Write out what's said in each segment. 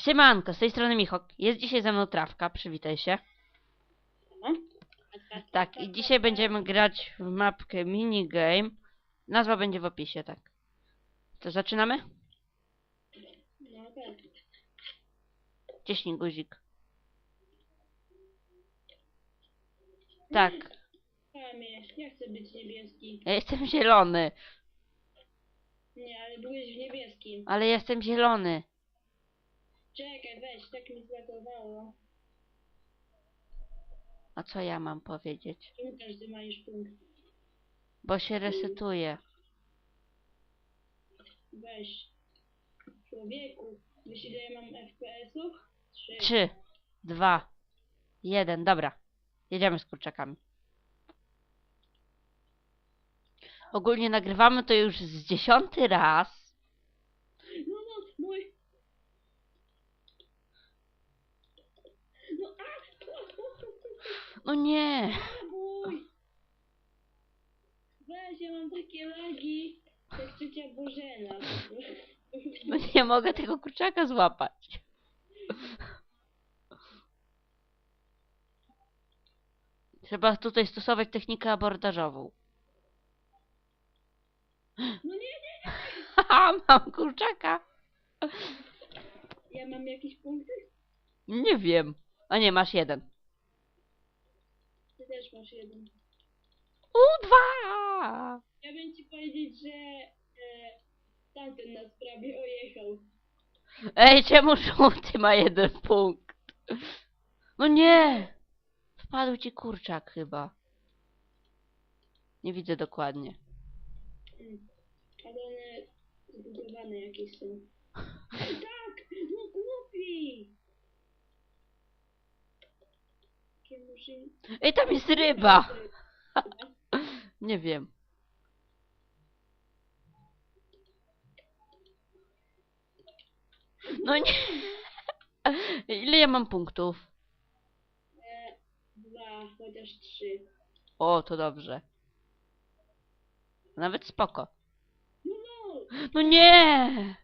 Siemanko, z tej strony Michok. Jest dzisiaj ze mną Trawka, przywitaj się. Tak, i dzisiaj będziemy grać w mapkę minigame. Nazwa będzie w opisie, tak. To zaczynamy? Ciśnij guzik. Tak, ja chcę być niebieski. ja jestem zielony, Nie, ale byłeś w niebieskim. ale jestem zielony. Czekaj, weź, tak mi zlagowało. A co ja mam powiedzieć? Czemu każdy ma już punkt? Bo się resetuje. Weź. Człowieku, wiesz ile ja mam FPS-ów? Trzy. Trzy, dwa, jeden, dobra. Jedziemy z kurczakami. Ogólnie nagrywamy to już z dziesiąty raz. No, no, mój. No, a! No nie. Mój! Weź, ja mam takie lagi, jak ciocia Bożena. No nie mogę tego kurczaka złapać. Trzeba tutaj stosować technikę abordażową. No nie, nie, Haha, mam kurczaka. ja mam jakieś punkty? Nie wiem. A nie, masz jeden. Też masz jeden. U, dwa. Ja bym ci powiedzieć, że e, tamten nas prawie ojechał. Ej, czemu żółty ma jeden punkt? No nie! Wpadł ci kurczak chyba. Nie widzę dokładnie. Mm. Ale one zbudowane jakieś są. tak! No głupi! Ej, tam jest ryba! Nie wiem. No nie. Ile ja mam punktów? E, dwa, chociaż trzy. O, to dobrze. Nawet spoko. No no! No nie!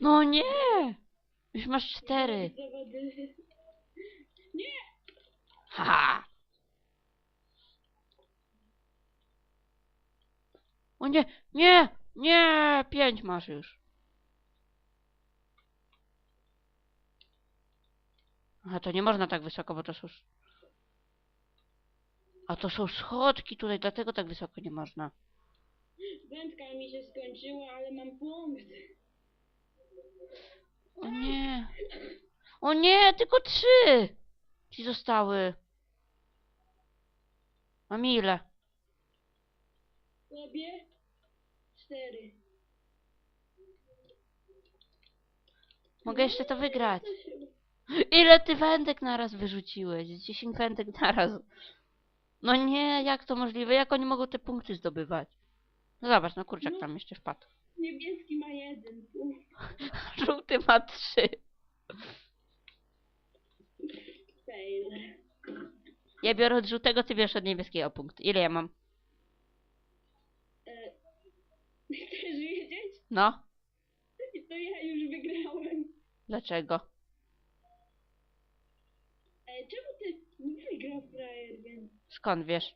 No nie! Już masz cztery. Zawody. Nie! Haha! O nie, nie, nie! Pięć masz już. A to nie można tak wysoko, bo to są... A to są schodki tutaj, dlatego tak wysoko nie można. Wędka mi się skończyła, ale mam punkt. O nie. O nie, tylko trzy ci zostały. Mam ile? Sobie cztery. Mogę jeszcze to wygrać. Ile ty wędek naraz wyrzuciłeś? 10 wędek naraz. No nie, jak to możliwe? Jak oni mogą te punkty zdobywać? No zobacz, no kurczak tam jeszcze wpadł. Niebieski ma jeden punkt. Żółty ma trzy. Fail. Ja biorę od żółtego, ty bierzesz od niebieskiego punkt. Ile ja mam? E, chcesz wiedzieć? No, To ja już wygrałem. dlaczego? E, czemu ty nie wygrał frajer, więc... Skąd wiesz?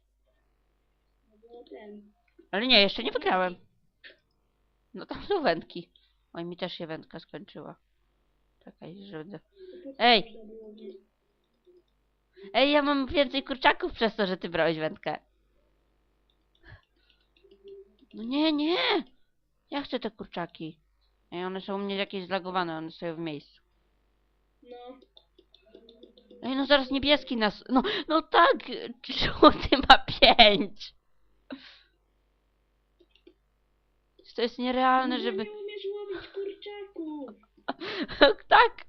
No bo ten... Ale nie, jeszcze nie wygrałem. No tam są wędki. Oj, mi też się wędka skończyła. Czekaj, że będę... to po co Ej! Ej, ja mam więcej kurczaków przez to, że ty brałeś wędkę. No nie, nie! Ja chcę te kurczaki. Ej, one są u mnie jakieś zlagowane, one stoją w miejscu. No. Ej, no zaraz niebieski nas... No, no tak! Żółty ma pięć! To jest nierealne, No żeby... nie umiesz łowić kurczaków. tak!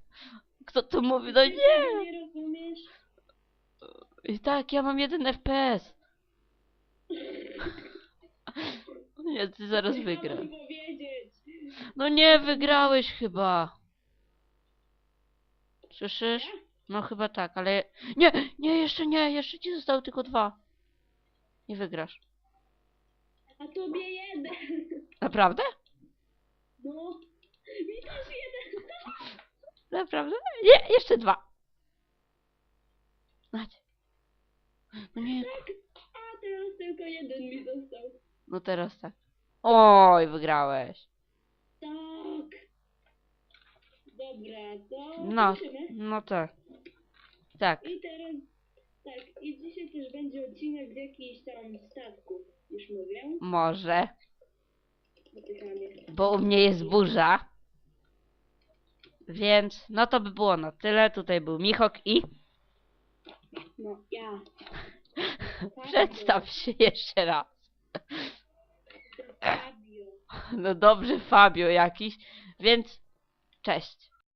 Kto to mówi? No nie! tego Nie rozumiesz? I tak, ja mam jeden FPS. Nie, ty zaraz powiedzieć. No nie, wygrałeś chyba. Słyszysz? Ja? No chyba tak, ale... Nie, nie, jeszcze nie, jeszcze ci zostały tylko dwa. Nie wygrasz. A tobie jeden. Naprawdę? No. Mi też jeden. Naprawdę? Nie, jeszcze dwa. Macie. No nie. Tak. A teraz tylko jeden mi został. No teraz tak. Oj, wygrałeś. Tak. Dobra, to No, no tak. Tak. I teraz, tak, i dzisiaj też będzie odcinek z jakichś tam statków. Może. Bo u mnie jest burza. Więc, no to by było na tyle. Tutaj był Michok i... No, ja. Przedstaw się jeszcze raz. Fabio. No dobrze, Fabio jakiś. Więc, cześć.